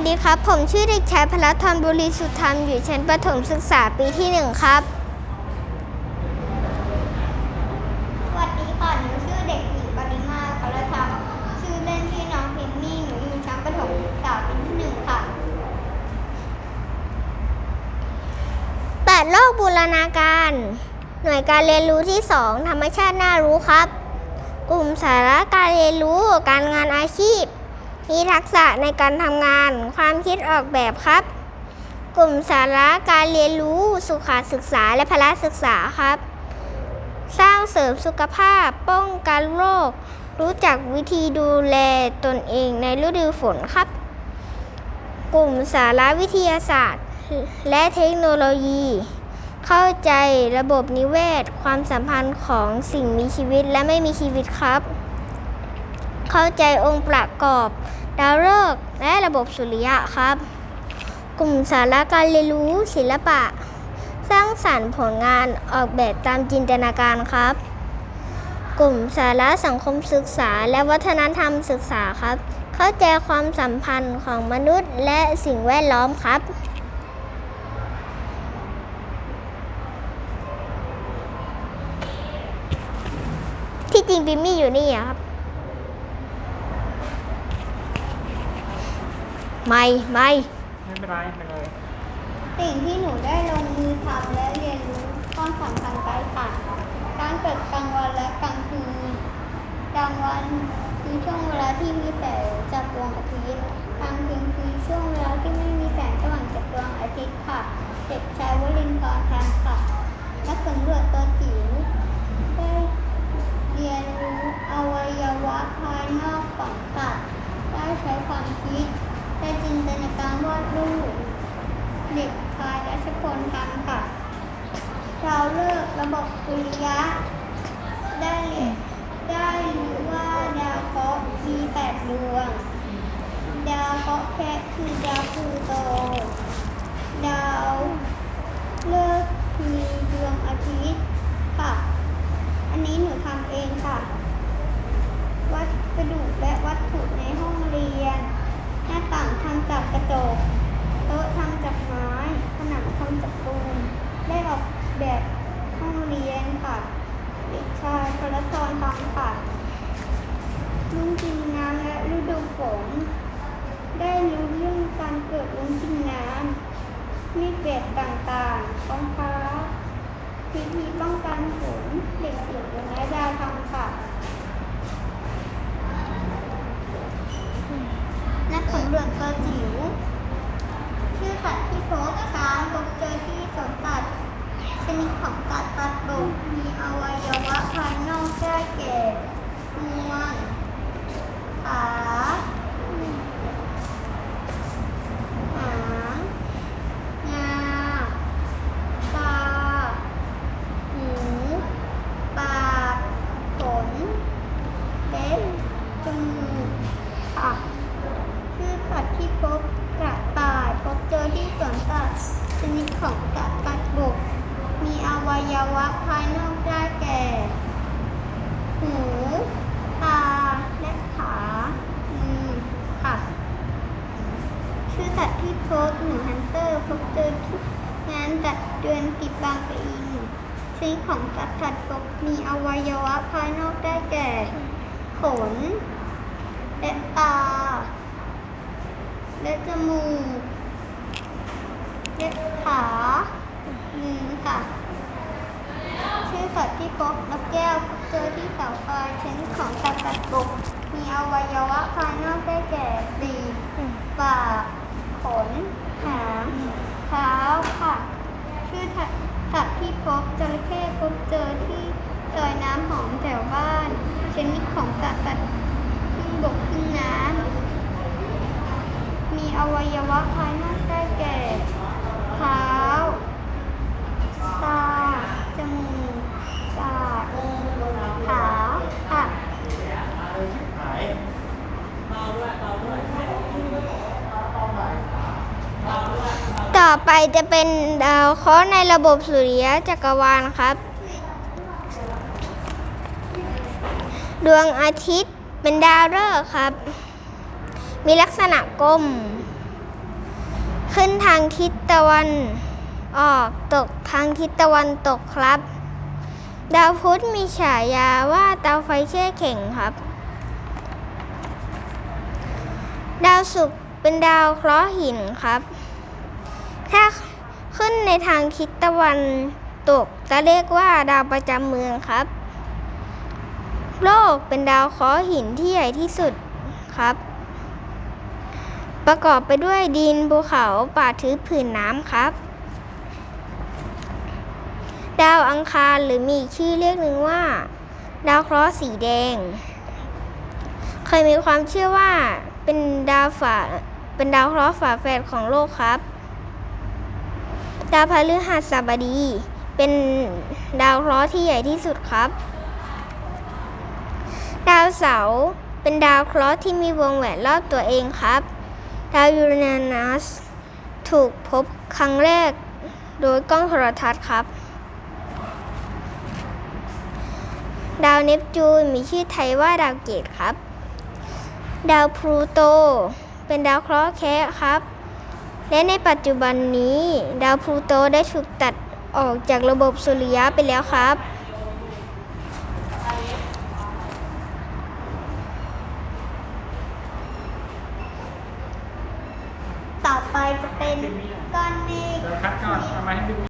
วัสดีครับ ผมชื่อเด็กชายพลธรบุรีสุธรรม อยู่ชั้นประถมศึกษาปีที่หนึ่งครับ สวัสดีค่ะ หนูชื่อเด็กหญิงปริมาพลธรรมชื่อเล่นชื่อน้องพิมมี่ หนูอยู่ชั้นประถมศึกษาปีที่หนึ่งค่ะแปดโลกบูรณาการ หน่วยการเรียนรู้ที่สองธรรมชาติน่ารู้ครับ กลุ่มสาระการเรียนรู้ การงานอาชีพ มีทักษะในการทำงาน ความคิดออกแบบครับ กลุ่มสาระการเรียนรู้ สุขศึกษาและพละศึกษาครับ สร้างเสริมสุขภาพ ป้องกันโรค รู้จักวิธีดูแลตนเองในฤดูฝนครับ กลุ่มสาระวิทยาศาสตร์ และเทคโนโลยี เข้าใจระบบนิเวศ ความสัมพันธ์ของสิ่งมีชีวิตและไม่มีชีวิตครับ เข้าใจองค์ประกอบ ดาวฤกษ์และระบบสุริยะครับ กลุ่มสาระการเรียนรู้ศิลปะ สร้างสรรค์ผลงานออกแบบตามจินตนาการครับ กลุ่มสาระสังคมศึกษาและวัฒนธรรมศึกษาครับ เข้าใจความสัมพันธ์ของมนุษย์และสิ่งแวดล้อมครับที่จริงปิมมี่อยู่นี่อครับ ไม่ไม่ไม่เป็นไรไม่เป็นไรสิ่งที่หนูได้ลงมือทำและเรียนรู้ความสำคัญไปต่างการเกิดกลางวันและกลางคืนกลางวันคือช่วงเวลาที่มีแสงจากดวงอาทิตย์กลางคืนคือช่วงเวลาที่ไม่มีแสงสว่างจากดวงอาทิตย์ค่ะ เด็กชายวลินทร์ทันค่ะนักสำรวจตัวจิ๋วได้เรียนรู้อวัยวะภายนอกของสัตว์ได้ใช้ความคิดได้จินตนาการวาดรูป เด็กชายรัชพลทำค่ะดาวฤกระบบสุริยะ ได้ได้รู้ว่าดาวเคราะห์มีแปดดวง ดาวเคราะห์แคะคือดาวพลูโต ดาวฤกษ์คือดวงอาทิตย์ค่ะ อันนี้หนูทำเองค่ะ วัสดุและวัตถุในห้องเรียน หน้าต่างทำจากกระจก โต๊ะทำจากไม้ ผนังทำจากปูน ได้ออก แบบห้องเรียนค่ะ เด็กชายพลธรทำค่ะลุงกินน้ำและฤดูฝนได้รู้เรื่องการเกิดลุงกินน้ำมีเกรดต่างๆท้องฟ้าพิธีป้องกันฝนเด็กหญิงและดาทำค่ะนักสำรวจตัวจิ๋วชื่อสัตว์ที่พบช้างพบเจอที่สวนสัตว์ชนิดของสัตว์ตัดบกมีอวัยวะภายนอกได้แก่งวงขาหางงาตา หู ปากขนเล็บจมูกค่ะ ชื่อ สัตว์ที่พบกระต่ายพบเจอที่สวนสัตว์ชนิดของสัตว์ตัดบก มีอวัยวะภายนอกได้แก่ หู ตา และขามือค่ะชื่อสัตว์ที่พบหนูฮันเตอร์พบเจอที่งานจัดเดือนปิดบางปะอินชนิดของสัตว์ตัดบกมีอวัยวะภายนอกได้แก่ ขนและตา และจมูกและขามือค่ะ ชื่อสัตว์ที่พบนกแก้วพบเจอที่เสาไฟชนิดของสัตว์ตัดบกมีอวัยวะภายนอกได้แก่ปีปากขนหางเท้าค่ะ ชื่อสัตว์ที่พบจระเข้พบเจอที่ซอยน้ำหอมแถวบ้าน ชนิดของสัตว์ตัดครึ่งบกครึ่งน้ำ มีอวัยวะภายนอกได้แก่ เท้า ตา จมูก ปาก ขาค่ะต่อไปจะเป็นดาวเคราะห์ในระบบสุริยะจักรวาลครับ ดวงอาทิตย์เป็นดาวฤกษ์ครับ มีลักษณะกลมขึ้นทางทิศตะวันออกตกทางทิศตะวันตกครับ ดาวพุธมีฉายาว่าดาวไฟแช่แข็งครับ ดาวศุกร์เป็นดาวเคราะห์หินครับ ถ้าขึ้นในทางทิศตะวันตกจะเรียกว่าดาวประจำเมืองครับ โลกเป็นดาวเคราะห์หินที่ใหญ่ที่สุดครับ ประกอบไปด้วยดินภูเขาป่าทึบผืนน้ำครับ ดาวอังคารหรือมีชื่อเรียกหนึ่งว่า ดาวเคราะห์สีแดง เคยมีความเชื่อว่าเป็นดาวฝาเป็นดาวเคราะห์ฝาแฝดของโลกครับ ดาวพฤหัสบดี เป็นดาวเคราะห์ที่ใหญ่ที่สุดครับ ดาวเสาร์เป็นดาวเคราะห์ที่มีวงแหวนรอบตัวเองครับ ดาวยูเรนัสถูกพบครั้งแรกโดยกล้องโทรทัศน์ครับ ดาวเนปจูนมีชื่อไทยว่าดาวเกตครับ ดาวพลูโต เป็นดาวเคราะห์แคะครับ และในปัจจุบันนี้ ดาวพลูโตได้ถูกตัดออกจากระบบสุริยะไปแล้วครับ